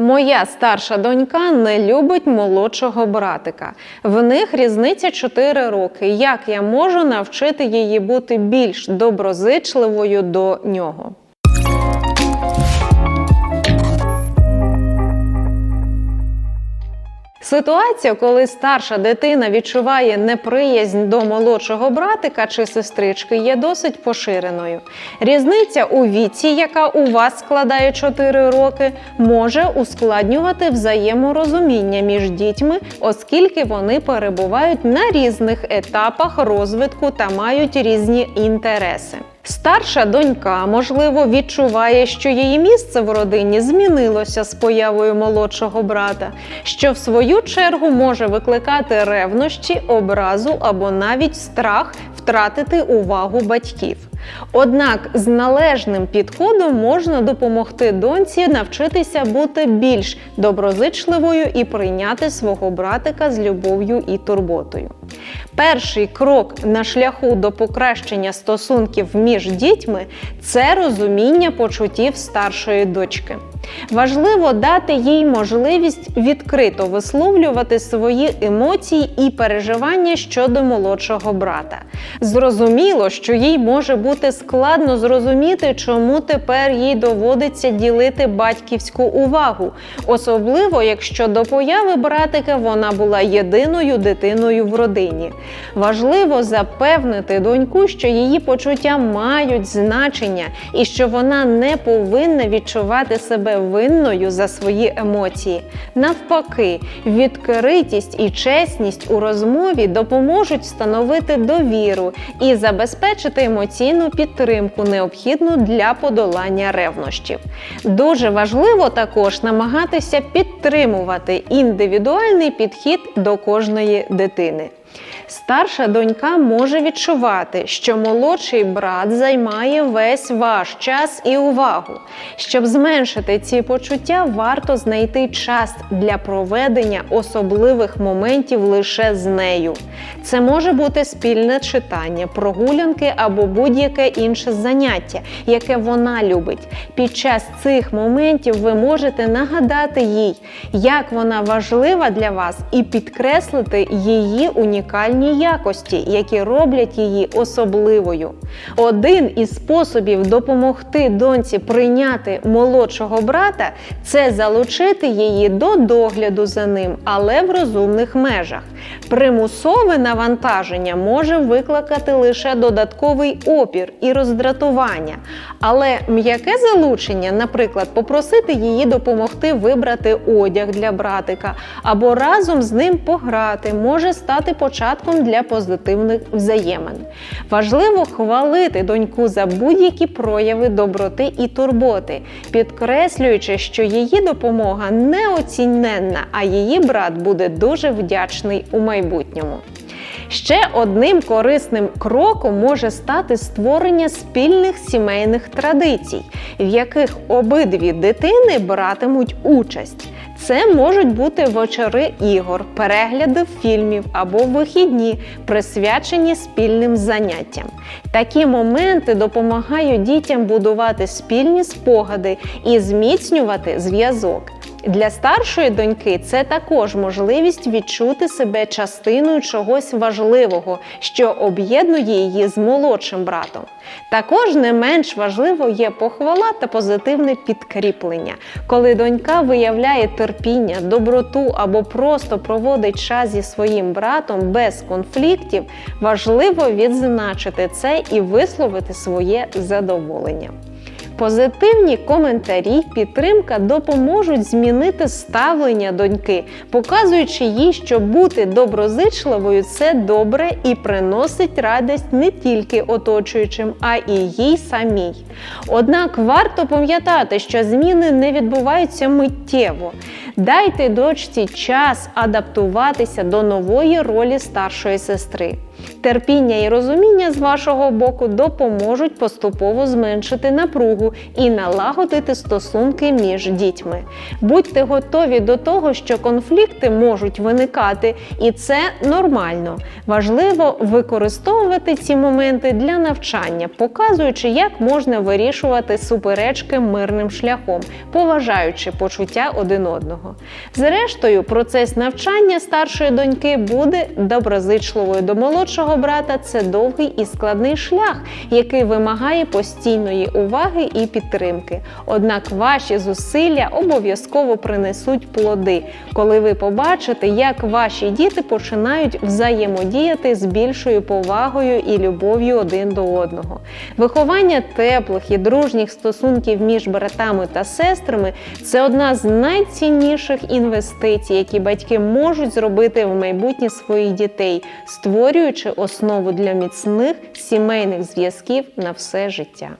Моя старша донька не любить молодшого братика. В них різниця 4 роки. Як я можу навчити її бути більш доброзичливою до нього? Ситуація, коли старша дитина відчуває неприязнь до молодшого братика чи сестрички, є досить поширеною. Різниця у віці, яка у вас складає 4 роки, може ускладнювати взаєморозуміння між дітьми, оскільки вони перебувають на різних етапах розвитку та мають різні інтереси. Старша донька, можливо, відчуває, що її місце в родині змінилося з появою молодшого брата, що в свою чергу може викликати ревнощі, образу або навіть страх втратити увагу батьків. Однак з належним підходом можна допомогти доньці навчитися бути більш доброзичливою і прийняти свого братика з любов'ю і турботою. Перший крок на шляху до покращення стосунків між дітьми це розуміння почуттів старшої дочки. Важливо дати їй можливість відкрито висловлювати свої емоції і переживання щодо молодшого брата. Зрозуміло, що їй може бути складно зрозуміти, чому тепер їй доводиться ділити батьківську увагу, особливо якщо до появи братика вона була єдиною дитиною в родині. Важливо запевнити доньку, що її почуття мають значення і що вона не повинна відчувати себе винною за свої емоції. Навпаки, відкритість і чесність у розмові допоможуть встановити довіру і забезпечити емоційну підтримку, необхідну для подолання ревнощів. Дуже важливо також намагатися підтримувати індивідуальний підхід до кожної дитини. Старша донька може відчувати, що молодший брат займає весь ваш час і увагу. Щоб зменшити ці почуття, варто знайти час для проведення особливих моментів лише з нею. Це може бути спільне читання, прогулянки або будь-яке інше заняття, яке вона любить. Під час цих моментів ви можете нагадати їй, як вона важлива для вас, і підкреслити її унікальні якості, які роблять її особливою. Один із способів допомогти доньці прийняти молодшого брата це залучити її до догляду за ним, але в розумних межах. Примусове навантаження може викликати лише додатковий опір і роздратування, але м'яке залучення, наприклад, попросити її допомогти вибрати одяг для братика або разом з ним пограти, може стати початком для позитивних взаємин. Важливо хвалити доньку за будь-які прояви доброти і турботи, підкреслюючи, що її допомога неоціненна, а її брат буде дуже вдячний у майбутньому. Ще одним корисним кроком може стати створення спільних сімейних традицій, в яких обидві дитини братимуть участь. Це можуть бути вечори ігор, перегляди фільмів або вихідні, присвячені спільним заняттям. Такі моменти допомагають дітям будувати спільні спогади і зміцнювати зв'язок. Для старшої доньки це також можливість відчути себе частиною чогось важливого, що об'єднує її з молодшим братом. Також не менш важливо є похвала та позитивне підкріплення, коли донька виявляє терпіння, доброту або просто проводить час зі своїм братом без конфліктів, важливо відзначити це і висловити своє задоволення. Позитивні коментарі, підтримка допоможуть змінити ставлення доньки, показуючи їй, що бути доброзичливою це добре і приносить радість не тільки оточуючим, а і їй самій. Однак варто пам'ятати, що зміни не відбуваються миттєво. Дайте дочці час адаптуватися до нової ролі старшої сестри. Терпіння і розуміння з вашого боку допоможуть поступово зменшити напругу і налагодити стосунки між дітьми. Будьте готові до того, що конфлікти можуть виникати, і це нормально. Важливо використовувати ці моменти для навчання, показуючи, як можна вирішувати суперечки мирним шляхом, поважаючи почуття один одного. Зрештою, процес навчання старшої доньки буде доброзичливою до молодшого брата. Це довгий і складний шлях, який вимагає постійної уваги і підтримки. Однак ваші зусилля обов'язково принесуть плоди, коли ви побачите, як ваші діти починають взаємодіяти з більшою повагою і любов'ю один до одного. Виховання теплих і дружніх стосунків між братами та сестрами це одна з найцінніших інвестицій, які батьки можуть зробити в майбутнє своїх дітей, створюючи основу для міцних сімейних зв'язків на все життя.